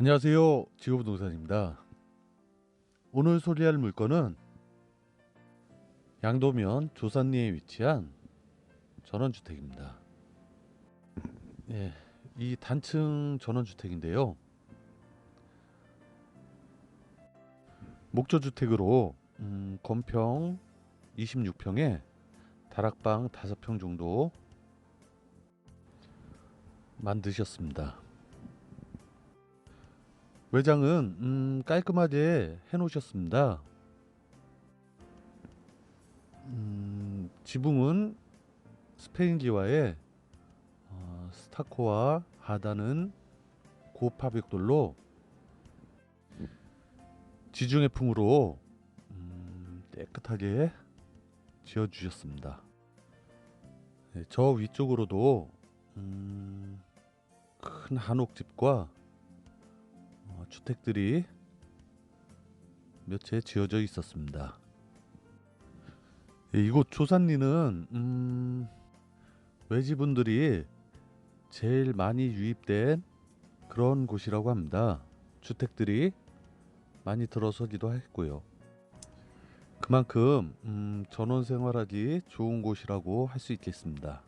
안녕하세요. 지구부동산입니다. 오늘 소개할 물건은 양도면 조산리에 위치한 전원주택입니다. 예, 이 단층 전원주택인데요. 목조주택으로 음, 건평 26평에 다락방 5평 정도 만드셨습니다. 외장은 음, 깔끔하게 해놓으셨습니다. 음, 지붕은 스페인기와의 어, 스타코와 하단은 고파벽돌로 지중해풍으로 음, 깨끗하게 지어주셨습니다. 네, 저 위쪽으로도 음, 큰 한옥집과 어, 주택들이 몇 채 지어져 있었습니다. 예, 이곳 조산리는 음, 외지분들이 제일 많이 유입된 그런 곳이라고 합니다. 주택들이 많이 들어서기도 했고요. 그만큼 음, 전원 생활하기 좋은 곳이라고 할 수 있겠습니다.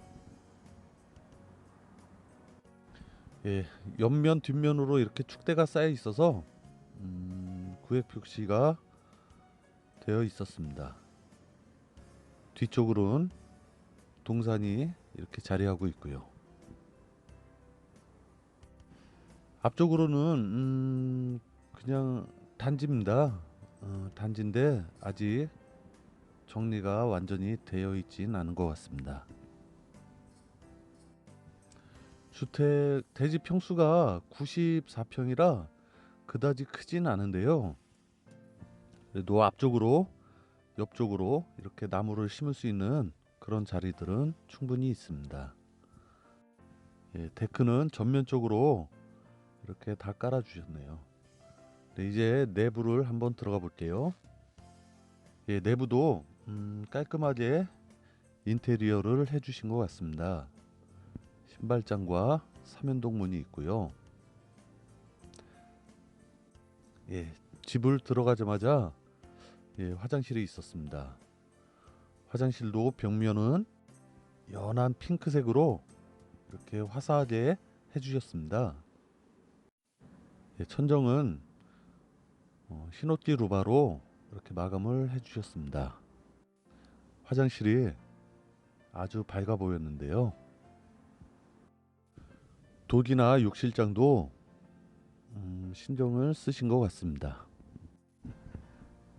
예, 옆면 뒷면으로 이렇게 축대가 쌓여 있어서 음, 구획 표시가 되어 있었습니다. 뒤쪽으로는 동산이 이렇게 자리하고 있고요. 앞쪽으로는 음, 그냥 단지입니다. 어, 단지인데 아직 정리가 완전히 되어 있진 않은 것 같습니다. 주택 대지 평수가 94평이라 그다지 크진 않은데요. 그래도 앞쪽으로 옆쪽으로 이렇게 나무를 심을 수 있는 그런 자리들은 충분히 있습니다. 예, 데크는 전면적으로 이렇게 다 깔아 주셨네요. 네, 이제 내부를 한번 들어가 볼게요. 예, 내부도 음, 깔끔하게 인테리어를 해주신 것 같습니다. 신발장과 삼연동 문이 있고요. 예, 집을 들어가자마자 예, 화장실이 있었습니다. 화장실도 벽면은 연한 핑크색으로 이렇게 화사하게 해주셨습니다. 예, 천정은 어, 흰옷기 루바로 이렇게 마감을 해주셨습니다. 화장실이 아주 밝아 보였는데요. 독이나 욕실장도 음, 신경을 쓰신 것 같습니다.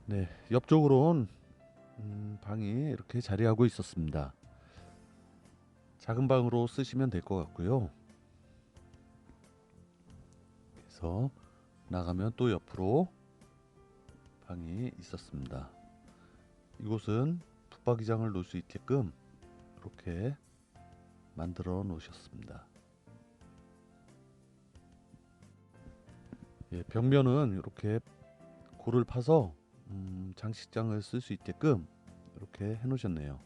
네, 옆쪽으로는 음, 방이 이렇게 자리하고 있었습니다. 작은 방으로 쓰시면 될 것 같고요. 그래서 나가면 또 옆으로 방이 있었습니다. 이곳은 붙박이장을 놓을 수 있게끔 이렇게 만들어 놓으셨습니다. 예, 벽면은 이렇게 고를 파서 음, 장식장을 쓸 수 있게끔 이렇게 해 놓으셨네요.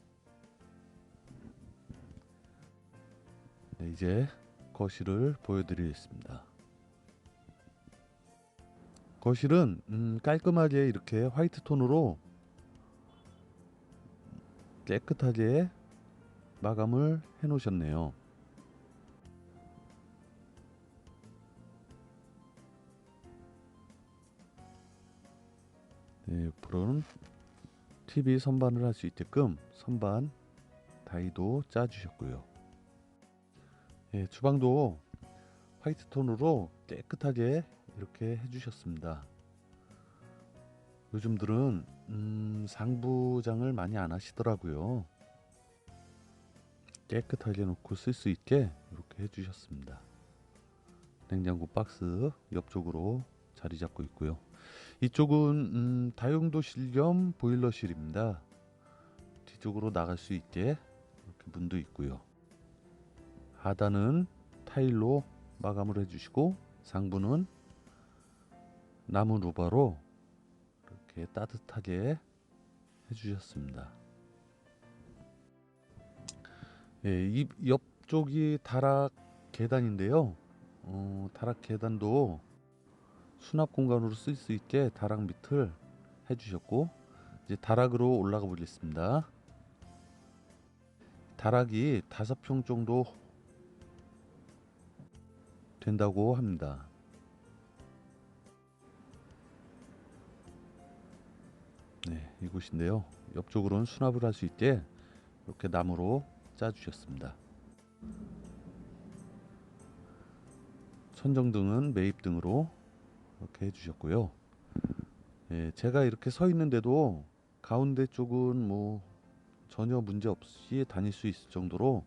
네, 이제 거실을 보여드리겠습니다. 거실은 음, 깔끔하게 이렇게 화이트 톤으로 깨끗하게 마감을 해 놓으셨네요. 네, 옆으로는 TV 선반을 할 수 있게끔 선반 다이도 짜주셨고요. 예, 주방도 화이트 톤으로 깨끗하게 이렇게 해주셨습니다. 요즘들은 음, 상부장을 많이 안 하시더라고요. 깨끗하게 놓고 쓸 수 있게 이렇게 해주셨습니다. 냉장고 박스 옆쪽으로 자리 잡고 있고요. 이쪽은 음, 다용도 실 겸 보일러실입니다. 뒤쪽으로 나갈 수 있게 이렇게 문도 있고요. 하단은 타일로 마감을 해주시고 상부는 나무 루바로 이렇게 따뜻하게 해주셨습니다. 예, 이 옆쪽이 다락 계단인데요. 어, 다락 계단도 수납 공간으로 쓸 수 있게 다락 밑을 해주셨고 이제 다락으로 올라가 보겠습니다. 다락이 다섯 평 정도 된다고 합니다. 네, 이곳인데요. 옆쪽으로는 수납을 할 수 있게 이렇게 나무로 짜주셨습니다. 천정등은 매입등으로 이렇게 해주셨고요. 예, 제가 이렇게 서 있는데도 가운데 쪽은 뭐 전혀 문제 없이 다닐 수 있을 정도로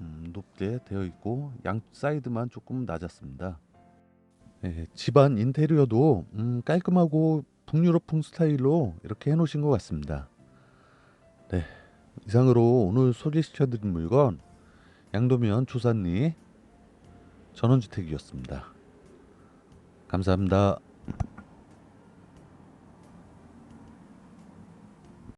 음, 높게 되어 있고 양 사이드만 조금 낮았습니다. 예, 집안 인테리어도 음, 깔끔하고 북유럽풍 스타일로 이렇게 해놓으신 것 같습니다. 네, 이상으로 오늘 소개시켜드린 물건 양도면 조산리 전원주택이었습니다. 감사합니다.